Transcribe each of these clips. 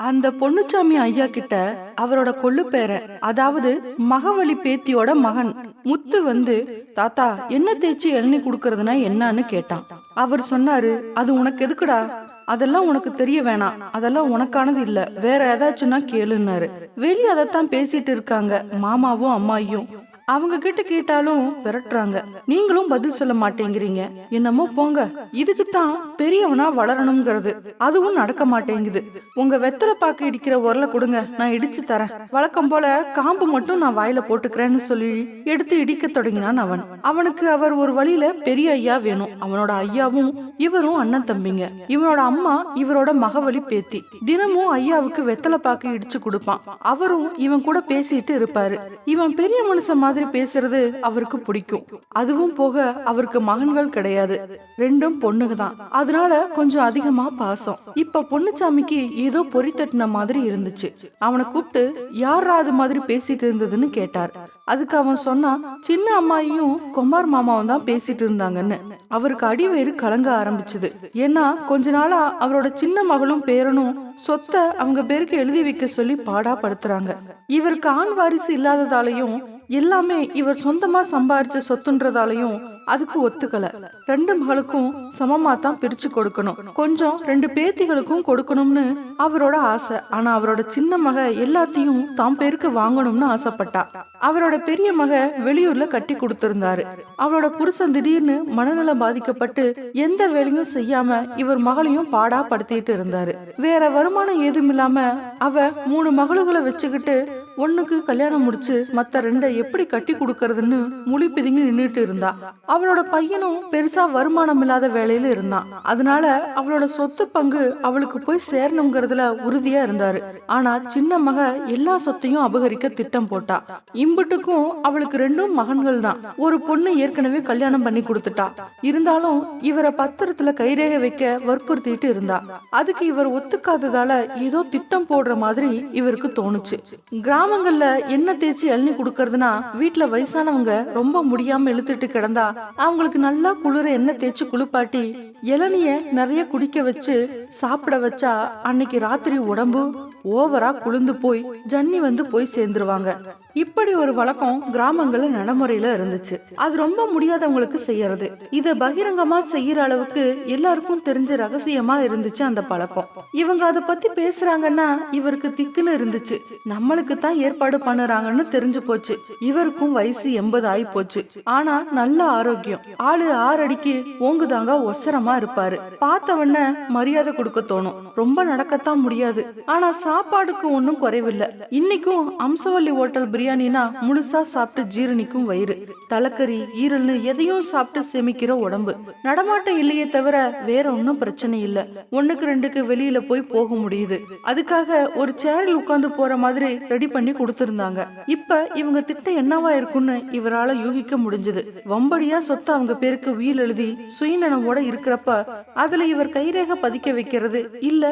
அந்த பொன்னுச்சாமி ஐயா கிட்ட அவரோட கொள்ளு பேர அதாவது மகவழி பேத்தியோட மகன் முத்து வந்து தாத்தா என்ன தேய்ச்சி இளநீ குடுக்கறதுனா என்னன்னு கேட்டான். அவர் சொன்னாரு அது உனக்கு எதுக்குடா? அதெல்லாம் உனக்கு தெரிய வேணாம். அதெல்லாம் உனக்கானது இல்ல. வேற ஏதாச்சும்னா கேளுன்னாரு. வெளியே அதைத்தான் பேசிட்டு இருக்காங்க. மாமாவும் அம்மாயும். அவங்க கிட்ட கேட்டாலும் விரட்டுறாங்க. நீங்களும் பதில் சொல்ல மாட்டேங்கிறீங்க. என்னமோ போங்க. இதுக்கு தான் பெரியவனா வளரணுங்கிறது. அதுவும் நடக்க மாட்டேங்குது. உங்க வெத்தலை பாக்கு இடிக்கிற உரல கொடுங்க. நான் இடிச்சு தரேன். வழக்கம் போல காம்பு மட்டும் நான் வாயில போட்டுக்கிறேன்னு சொல்லி எடுத்து இடிக்க தொடங்கினான் அவன். அவனுக்கு அவர் ஒரு வழியில பெரிய ஐயா வேணும். அவனோட ஐயாவும் இவரும் அண்ணன் தம்பிங்க. இவனோட அம்மா இவரோட மகவழி பேத்தி. தினமும் ஐயாவுக்கு வெத்தலை பாக்கு இடிச்சு கொடுப்பான். அவரும் இவன் கூட பேசிட்டு இருப்பாரு. இவன் பெரிய மனுஷன் மாதிரி பேசுறது அவருக்கு பிடிக்கும். அதுவும் போக அவருக்கு மகன்கள் கிடையாது. ரெண்டும் பொண்ணுங்க தான் அதனால கொஞ்சம் அதிகமா பாசம். இப்ப பொண்ணுச்சாமிக்கு ஏதோ பொறி தட்டின மாதிரி இருந்துச்சு. அவனை கூப்பிட்டு யாரா அது மாதிரி பேசிட்டு இருந்ததுன்னு கேட்டார். அதுக்கு அவன் சொன்னா சின்ன அம்மாயும் குமார் மாமாவும் தான் பேசிட்டு இருந்தாங்கன்னு. அவருக்கு அடிவேறு கலங்க ஆரம்பிச்சது. ஏன்னா கொஞ்ச நாளா அவரோட சின்ன மகளும் பேரனும் சொத்தை அவங்க பேருக்கு எழுதி வைக்க சொல்லி பாடா படுத்துறாங்க இவருக்கு ஆண் வாரிசு இல்லாததாலையும் எல்லாமே இவர் சொந்தமா சம்பாரிச்ச சொத்துன்றதாலையும் அதுக்கு ஒத்துக்கல. ரெண்டு மகளுக்கும் சமமா தான் பிரிச்சு கொடுக்கணும். கொஞ்சம் ரெண்டு பேத்திகளுக்கும் கொடுக்கணும்னு அவரோட ஆசை. ஆனா அவரோட சின்ன மக எல்லாத்தையும் தாம் பேருக்கு வாங்கணும்னு ஆசைப்பட்டா. அவரோட பெரிய மக வெளியூர்ல கட்டி கொடுத்திருந்தாரு. அவரோட புருஷன் திடீர்னு மனநலம் பாதிக்கப்பட்டு எந்த வேலையும் செய்யாம இவர் மகளையும் பாடா படுத்திட்டு இருந்தாரு. வேற வருமானம் ஏதும் இல்லாம அவ மூணு மகளுகளை வச்சுக்கிட்டு ஒண்ணுக்கு கல்யாணம் முடிச்சு மத்த ரெண்டை எப்படி கட்டி கொடுக்கறதுன்னு முழி பிதுங்கி நின்றுட்டு இருந்தா. அவளோட பையனும் பெருசா வருமானம் இல்லாத வேலையில இருந்தான். அதனால அவளோட சொத்து பங்கு அவளுக்கு போய் சேரணுங்கிறதுல உறுதியா இருந்தாரு. ஆனா சின்ன மக எல்லா சொத்தையும் அபகரிக்க திட்டம் போட்டா. இம்புட்டுக்கும் அவளுக்கு ரெண்டும் மகன்கள் தான். ஒரு பொண்ணு ஏற்கனவே கல்யாணம் பண்ணி கொடுத்துட்டா. இருந்தாலும் இவரை பத்திரத்துல கைரேக வைக்க வற்புறுத்திட்டு இருந்தா. அதுக்கு இவர் ஒத்துக்காததால ஏதோ திட்டம் போடுற மாதிரி இவருக்கு தோணுச்சு. கிராம கிராமங்கள்ல என்ன தேய்ச்சி இளநீ கொடுக்கறதுனா வீட்டுல வயசானவங்க ரொம்ப முடியாம இழுத்துட்டு கிடந்தா அவங்களுக்கு நல்லா குளிர எண்ணெய் தேய்ச்சி குளிப்பாட்டி இளநிய நிறைய குடிக்க வச்சு சாப்பிட வச்சா அன்னைக்கு ராத்திரி உடம்பு ஓவரா குளிர்ந்து போய் ஜன்னி வந்து போய் சேர்ந்துருவாங்க. இப்படி ஒரு வழக்கம் கிராமங்கள்ல நடைமுறையில இருந்துச்சு. அது ரொம்ப முடியாதவங்களுக்கு செய்யறது. இத பகிரங்கமா செய்யற அளவுக்கு எல்லாருக்கும் தெரிஞ்ச ரகசியமா இருந்துச்சு அந்த பழக்கம். இவங்க அத பத்தி பேசுறாங்கன்னா இவருக்கு திக்குன்னு இருந்துச்சு. நம்மளுக்கு தான் ஏற்பாடு பண்ணுறாங்கன்னு தெரிஞ்சு போச்சு. இவருக்கும் வயசு எண்பது ஆகி போச்சு. ஆனா நல்ல ஆரோக்கியம். ஆளு ஆறடிக்கு ஓங்குதாங்க ஒசரமா இருப்பாரு. பார்த்தவன மரியாதை கொடுக்க தோணும். ரொம்ப நடக்கத்தான் முடியாது. ஆனா சாப்பாடுக்கு ஒன்றும் குறைவில்லை. இன்னைக்கும் அம்சவல்லி ஹோட்டல் பிரியாணினா முழுசா சாப்பிட்டு ஜீரணிக்கும் வயிறு தலைக்கறி ஈரல்னு எதையும் சாப்பிட்டு சேமிக்கிற உடம்பு. நடமாட்டம் இல்லையே தவிர வேற ஒன்னும் பிரச்சனை இல்ல. ஒண்ணுக்கு ரெண்டுக்கு வெளியில போய் போக முடியுது. அதுக்காக ஒரு சேரில் உட்கார்ந்து போற மாதிரி ரெடி பண்ணி கொடுத்திருந்தாங்க. இப்ப இவங்க திட்டம் என்னவா இருக்கும்னு இவரால யூகிக்க முடிஞ்சது. வம்படியா சொத்து அவங்க பேருக்கு உயில் எழுதி சுயநனவோட இருக்கிறப்ப அதுல இவர் கைரேக பதிக்க வைக்கிறது இல்ல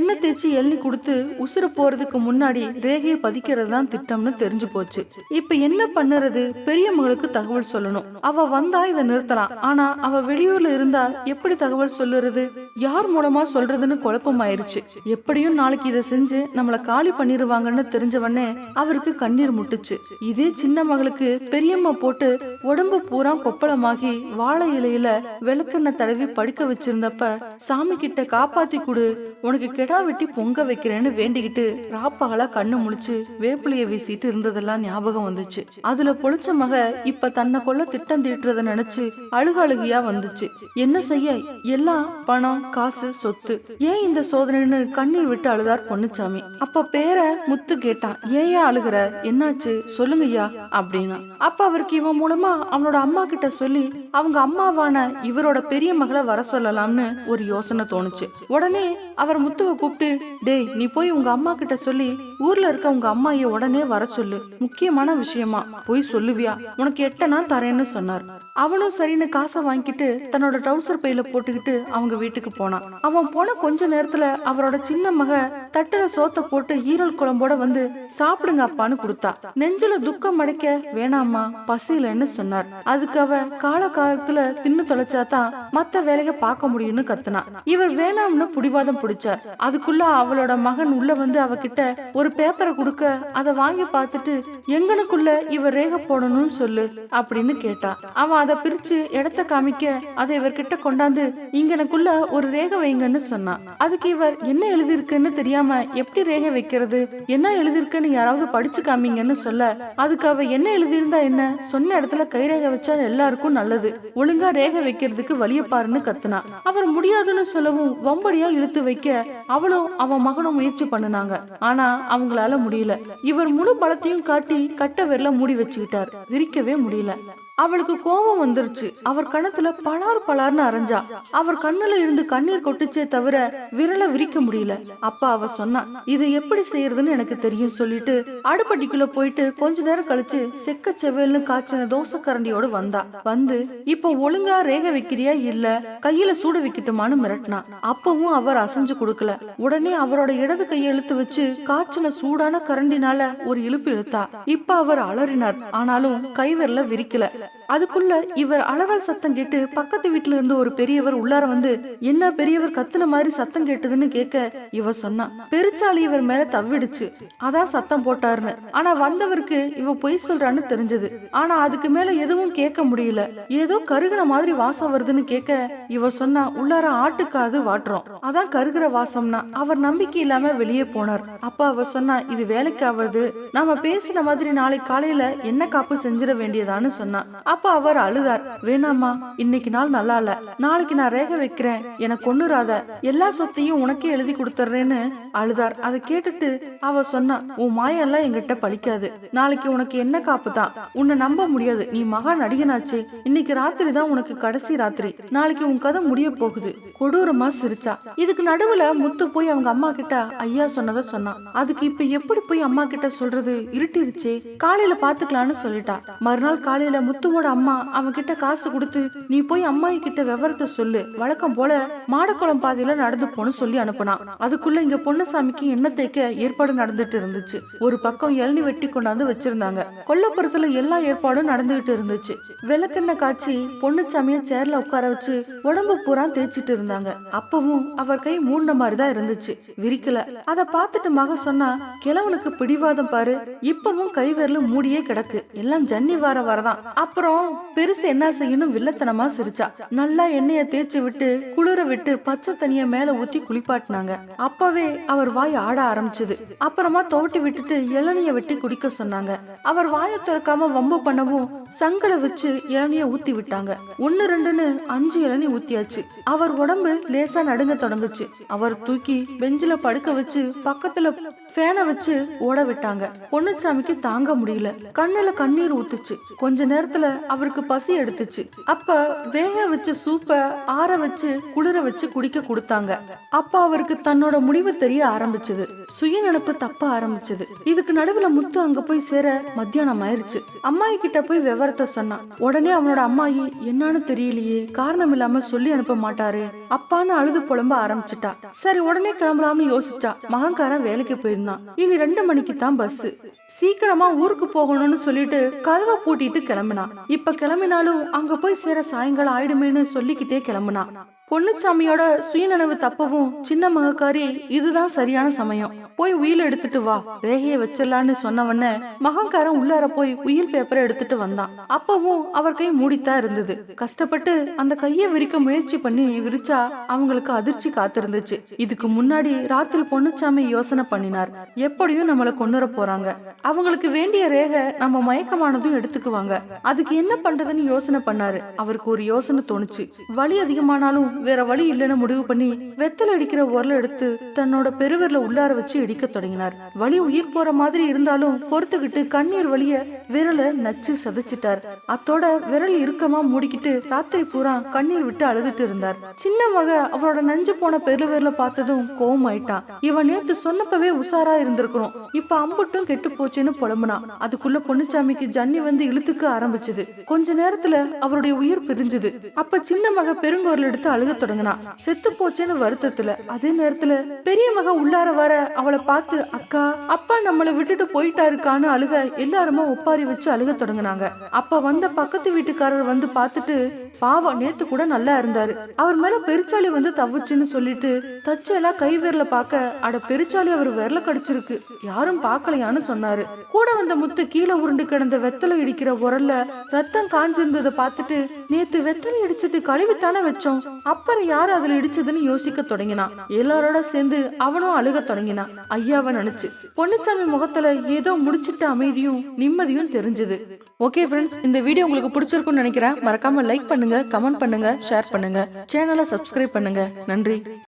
எண்ணெய் தேய்ச்சி எள்ளி கொடுத்து உசுறு போறதுக்கு முன்னாடி ரேகையை பதிக்கிறது தான் திட்டம்னு தெரிஞ்சு போச்சு. இப்ப என்ன பண்ணுறது? பெரிய மகளுக்கு தகவல் சொல்லணும். அவ வந்தா இதை நிறுத்தலாம். ஆனா அவ வெளியூர்ல இருந்தா எப்படி தகவல் சொல்லுறது? யார் மூலமா சொல்றதுன்னு குழப்பமாயிருச்சு. எப்படியும் நாளைக்கு இதை செஞ்சு நம்மள காலி பண்ணிருவாங்கன்னு தெரிஞ்சவனே அவருக்கு கண்ணீர் முட்டுச்சு. இதே சின்ன மகளுக்கு பெரியம்மா போட்டு உடம்பு பூரா கொப்பளமாகி வாழை இலையில விளக்கெண்ணெய் தடவி படுக்க வச்சிருந்தப்ப சாமி கிட்ட காப்பாத்தி கொடு. உனக்கு கெடா வெட்டி பொங்க வைக்கிறேன்னு வேண்டிக்கிட்டு ராப்பகலா கண்ணு முழிச்சு வேப்பிலைய வீசிட்டு நடந்ததெல்லாம் ஞாபகம் வந்துச்சு. அதுல பொழிச்ச மக இப்ப தன்னை கொள்ள திட்டம் தீட்டுறத நினைச்சு அழுக அழுகியா வந்துச்சு. என்ன செய்ய? எல்லாம் பணம் காசு சொத்து. ஏன் இந்த சோதனைன்னு கண்ணீர் விட்டு அழுதார் பொன்னுச்சாமி. அப்ப பேர முத்து கேட்டான். ஏன் ஏன் அழுகுற? என்னாச்சு? சொல்லுங்கய்யா அப்படின்னா. அப்ப அவருக்கு இவன் மூலமா அவனோட அம்மா கிட்ட சொல்லி அவங்க அம்மாவான இவரோட பெரிய மகளை வர சொல்லலாம்னு ஒரு யோசனை தோணுச்சு. உடனே அவர் முத்துவை கூப்பிட்டு டேய் நீ போய் உங்க அம்மா கிட்ட சொல்லி ஊர்ல இருக்க உங்க அம்மாயை உடனே வர சொல்லு. முக்கியமான விஷயமா? போய் சொல்லுவியா? உனக்கு எட்டனா தரேன்னு சொன்னார். அவனும் சரின்னு காசை வாங்கிட்டு தன்னோட ட்ரௌசர் பையில போட்டுக்கிட்டு அவங்க வீட்டுக்கு போனான் அவன் போன கொஞ்ச நேரத்துல அவரோட சின்ன மக தட்டுல சோத்த போட்டு ஈரல் குழம்போட வந்து சாப்பிடுங்க அப்பான்னு கொடுத்தா. நெஞ்சில துக்கம் அடைக்க வேணாமா பசியிலன்னு சொன்னார். அதுக்கு அவ கால காலத்துல தின்னு தொலைச்சாதான் மத்த வேலைய பார்க்க முடியும்னு கத்துனா. இவர் வேணாம்னு புடிவாதம் பிடிச்சார். அதுக்குள்ள அவளோட மகன் உள்ள வந்து அவகிட்ட ஒரு பேப்பரை கொடுக்க அதை வாங்கி பார்த்துட்டு எங்கனுக்குள்ள இவர் ரேக போடணும்னு சொல்லு அப்படின்னு கேட்டா. அவன் அதை பிரிச்சு இடத்த காமிக்க அதை இவர்கிட்ட கொண்டாந்து இங்கனக்குள்ள ஒரு ரேகை வைங்கன்னு சொன்னான் அதுக்கு இவர் என்ன எழுதியிருக்குன்னு தெரியாம எப்படி ரேகை வைக்கிறது என்ன எழுதியிருக்குன்னு யாராவது படிச்சு காமிங்கன்னு சொல்ல அதுக்கு அவ என்ன எழுதியிருந்தா என்ன? சொன்ன இடத்துல கைரேகை வச்சா எல்லாருக்கும் நல்லது. ஒழுங்கா ரேகை வைக்கிறதுக்கு வழிய பாருன்னு கத்துனா. அவர் முடியாதுன்னு சொல்லவும் வம்படியா இழுத்து வைக்க அவளும் அவன் மகனும் முயற்சி பண்ணுனாங்க. ஆனா அவங்களால முடியல. இவர் முழு பலத்தையும் காட்டி கட்ட விரல மூடி வச்சுக்கிட்டார். விரிக்கவே முடியல. அவளுக்கு கோபம் வந்துருச்சு. அவர் கணத்துல பலார் பலார்னு அரைஞ்சா. அவர் கண்ணுல இருந்து கண்ணீர் கொட்டுச்சே தவிர விரல விரிக்க முடியல. அப்பா அவ சொன்னா இதை எப்படி செய்யறதுன்னு எனக்கு தெரியும் சொல்லிட்டு அடுப்பட்டிக்குள்ள போயிட்டு கொஞ்ச நேரம் கழிச்சு செக்க செவ்வல்னு காய்ச்சின தோசை கரண்டியோட வந்தா. வந்து இப்ப ஒழுங்கா ரேக வைக்கிறியா? இல்ல கையில சூடு வைக்கட்டுமான்னு மிரட்டினா? அப்பவும் அவர் அசைஞ்சு கொடுக்கல. உடனே அவரோட இடது கையை இழுத்து வச்சு காய்ச்சின சூடான கரண்டினால ஒரு இழுப்பு இழுத்தா. இப்ப அவர் அலறினார். ஆனாலும் கைவிரல விரிக்கல. அதுக்குள்ள இவர் அளவல் சத்தம் கேட்டு பக்கத்து வீட்டுல இருந்து ஒரு பெரியவர் உள்ளார வந்து என்ன பெரியவர் கத்துன மாதிரி சத்தம் கேட்டதுன்னு கேட்க இவ சொன்னா. பெருச்சாளி இவர் மேல தவிடுச்சு அதான் சத்தம் போட்டாருன்னு. ஆனா வந்தவருக்கு இவ பொய் சொல்றான்னு தெரிஞ்சது. ஆனா அதுக்கு மேல எதுவும் கேட்க முடியல. ஏதோ கருகின மாதிரி வாசம் வருதுன்னு கேட்க இவ சொன்னா உள்ளார ஆட்டுக்காது வாட்டுறோம். அதான் கருகிற வாசம்னா அவர் நம்பிக்கை இல்லாம வெளியே போனார். அப்ப அவ சொன்னா இது வேலைக்கு ஆவது நாம பேசின மாதிரி நாளைக்கு காலையில என்ன காப்பு செஞ்சிட வேண்டியதான்னு சொன்னா. அப்ப அவர் அழுதார். வேணாமா இன்னைக்கு நாள் நல்லா இல்ல நாளைக்கு நான் ரேகை வைக்கிறேன். எனக்கு கொன்னுறாத. எல்லா சொத்தையும் உனக்கே எழுதி கொடுத்துறேன்னு அழுதார். அதை கேட்டுட்டு அவ சொன்னா உன் மாயெல்லாம் என்கிட்ட பழிக்காது. நாளைக்கு உனக்கு என்ன காப்பு தான்? உன்னை நம்ப முடியாது. நீ மகா நடிகனாச்சே. இன்னைக்கு ராத்திரி தான் உனக்கு கடைசி ராத்திரி. நாளைக்கு உன் கதை முடிய போகுது. கொடூரமா சிரிச்சா. இதுக்கு நடுவுல முத்து போய் அவங்க அம்மா கிட்ட ஐயா சொன்னதை சொன்னான் அதுக்கு இப்ப எப்படி போய் அம்மா கிட்ட சொல்றது? இருட்டிருச்சே. காலையில பாத்துக்கலாம்னு சொல்லிட்டா. மறுநாள் காலையில முத்து முத்துவோட அம்மா அவன் கிட்ட காசு கொடுத்து நீ போய் அம்மாயி கிட்ட விவரத்தை சொல்லு. வழக்கம் போல மாடக்குளம் பாதையில நடந்து போன்னு சொல்லி அனுப்புனான் அதுக்குள்ள இங்க பொன்னசாமிக்கு எண்ணெய் தேய்க்க ஏற்பாடு நடந்துட்டு இருந்துச்சு. ஒரு பக்கம் இளநி வெட்டி கொண்டாந்து வச்சிருந்தாங்க. கொல்லப்புறத்துல எல்லா ஏற்பாடும் நடந்துகிட்டு இருந்துச்சு. விளக்கெண்ணெய் காய்ச்சி பொன்னுச்சாமிய சேர்ல உட்கார வச்சு உடம்பு பூரா தேய்ச்சிட்டு இருந்தாங்க. அப்பவும் அவர் கை மூடின மாதிரிதான் இருந்துச்சு. விரிக்கல. அத பார்த்துட்டு மக சொன்னா கிழவனுக்கு பிடிவாதம் பாரு. இப்பவும் கை மூடியே கிடக்கு. எல்லாம் ஜன்னி வார வரதான். அப்புறம் பெருசு என்ன செய்யணும் வில்லத்தனமா சிரிச்சா. நல்லா எண்ணெய தேய்ச்சி விட்டு குளிர விட்டு பச்சை தண்ணிய மேல ஊத்தி குளிப்பாட்டினாங்க. அப்பவே அவர் வாய் ஆட ஆரம்பிச்சது. அப்புறமா துவட்டி விட்டுட்டு இளநிய வெட்டி குடிக்க சொன்னாங்க. அவர் வாயை திறக்காம வம்பு பண்ணவும் சங்கல வச்சு இளநிய ஊத்தி விட்டாங்க. ஒன்னு ரெண்டுன்னு அஞ்சு இளநி ஊத்தியாச்சு. அவர் உடம்பு லேசா நடுங்க தொடங்குச்சு. அவர் தூக்கி பெஞ்சில படுக்க வச்சு பக்கத்துல ஃபேனை வச்சு ஓட விட்டாங்க. பொன்னுச்சாமிக்கு தாங்க முடியல. கண்ணுல கண்ணீர் ஊத்துச்சு. கொஞ்ச நேரத்துல அவருக்கு பசி எடுத்துச்சு. அப்ப வேக வச்ச சூப்ப ஆற வச்சு குளிர வச்சு குடிக்க கொடுத்தாங்க. அப்ப அவருக்கு தன்னோட முடிவு தெரிய ஆரம்பிச்சது. சுயநினைப்பு தப்ப ஆரம்பிச்சது. இதுக்கு நடுவுல முத்து அங்க போய் சேர மத்தியானம் ஆயிருச்சு. அம்மாயி கிட்ட போய் விவரத்தை சொன்னான் உடனே அவனோட அம்மாயி என்னன்னு தெரியலையே. காரணம் இல்லாம சொல்லி அனுப்ப மாட்டாரு. அப்பான்னு அழுது புலம்ப ஆரம்பிச்சிட்டா. சரி உடனே கிளம்பலாம்னு யோசிச்சா. மகங்காரன் வேலைக்கு போயிருந்தான். இனி ரெண்டு மணிக்கு தான் பஸ் சீக்கிரமா ஊருக்கு போகணும்னு சொல்லிட்டு கதவை பூட்டிட்டு கிளம்பினான் இப்ப கிளம்பினாலும் அங்க போய் சேர சாயங்காலம் ஆயிடுமேன்னு சொல்லிக்கிட்டே கிளம்புனான் பொன்னுச்சாமியோட சுயநனவு தப்பவும் சின்ன மகக்காரி இதுதான் சரியான சமயம். போய் உயில் எடுத்துட்டு வா. ரேகையை வச்சிடலான்னு சொன்னவன மகங்காரன் உள்ளார போய் உயில் பேப்பரை எடுத்துட்டு வந்தான். அப்பவும் அவர் கை மூடித்தான் இருந்தது. கஷ்டப்பட்டு அந்த கையை விரிக்க முயற்சி பண்ணி விரிச்சா அவங்களுக்கு அதிர்ச்சி காத்திருந்துச்சு. இதுக்கு முன்னாடி ராத்திரி பொன்னுச்சாமி யோசனை பண்ணினார். எப்படியும் நம்மளை கொண்டுற போறாங்க. அவங்களுக்கு வேண்டிய ரேகை நம்ம மயக்கமானதும் எடுத்துக்குவாங்க. அதுக்கு என்ன பண்றதுன்னு யோசனை பண்ணாரு. அவருக்கு ஒரு யோசனை தோணுச்சு. வலி அதிகமானாலும் வேற வழி இல்லைன்னு முடிவு பண்ணி வெத்தல அடிக்கிற உரல எடுத்து தன்னோட பெருவிரல உள்ளார வச்சு இடிக்க தொடங்கினார். வலி உயிர் போற மாதிரி இருந்தாலும் பொறுத்துக்கிட்டு கண்ணீர் வழிய விரலை நச்சு சதைச்சிட்டார். அத்தோட விரல் இறுக்கமா மூடிக்கிட்டு ராத்திரி பூரா கண்ணீர் விட்டு அழுதுட்டு இருந்தார். சின்ன மக அவரோட நஞ்சு போன பெருவிரல பார்த்ததும் கோவம் ஆயிட்டான் இவன் நேத்து சொன்னப்பவே உசாரா இருந்திருக்கணும். இப்ப அம்புட்டும் கெட்டு போச்சுன்னு புலம்புனா. அதுக்குள்ள பொன்னுச்சாமிக்கு ஜன்னி வந்து இழுத்துக்க ஆரம்பிச்சது. கொஞ்ச நேரத்துல அவருடைய உயிர் பிரிஞ்சுது. அப்ப சின்ன மக பெருங்கோரல் எடுத்து அழுக தொடங்கினா செத்து போச்சேன்னு வருத்தத்துல அதே நேரத்துல பெரிய மக உள்ளார வர அவளை பார்த்து அக்கா அப்பா நம்மளை விட்டுட்டு போயிட்டாருக்கான்னு அழுக எல்லாருமே ஒப்பாரி வச்சு அழுக தொடங்கினாங்க. அப்ப வந்த பக்கத்து வீட்டுக்காரர் வந்து பார்த்துட்டு பாவம் நேத்து கூட நல்லா இருந்தாரு. அவர் மேல பெருச்சாளி வந்து தவிச்சுன்னு சொல்லிட்டு தச்செல்லாம் கை விரல பார்க்க அட பெருச்சாளி அவர் விரல கடிச்சிருக்கு. யாரும் பார்க்கலையான்னு சொன்னாரு. கூட வந்த முத்து கீழே உருண்டு கிடந்த வெத்தலை இடிக்கிற உரல்ல ரத்தம் காஞ்சிருந்ததை பார்த்துட்டு நேத்து வெத்தலை இடிச்சிட்டு கழுவித்தானே வச்சோம். அப்புறம் யார் அதுல இடிச்சதுன்னு யோசிக்க தொடங்கினான் எல்லாரோட சேர்ந்து அவனும் அழுக தொடங்கினான் ஐயாவை நினைச்சு. பொன்னுச்சாமி முகத்துல ஏதோ முடிச்சிட்ட அமைதியும் நிம்மதியும் தெரிஞ்சது. ஓகே ஃப்ரெண்ட்ஸ் இந்த வீடியோ உங்களுக்கு பிடிச்சிருக்கும்னு நினைக்கிறேன். மறக்காம லைக் பண்ணுங்க கமெண்ட் பண்ணுங்க ஷேர் பண்ணுங்க. சேனலை சப்ஸ்கிரைப் பண்ணுங்க. நன்றி.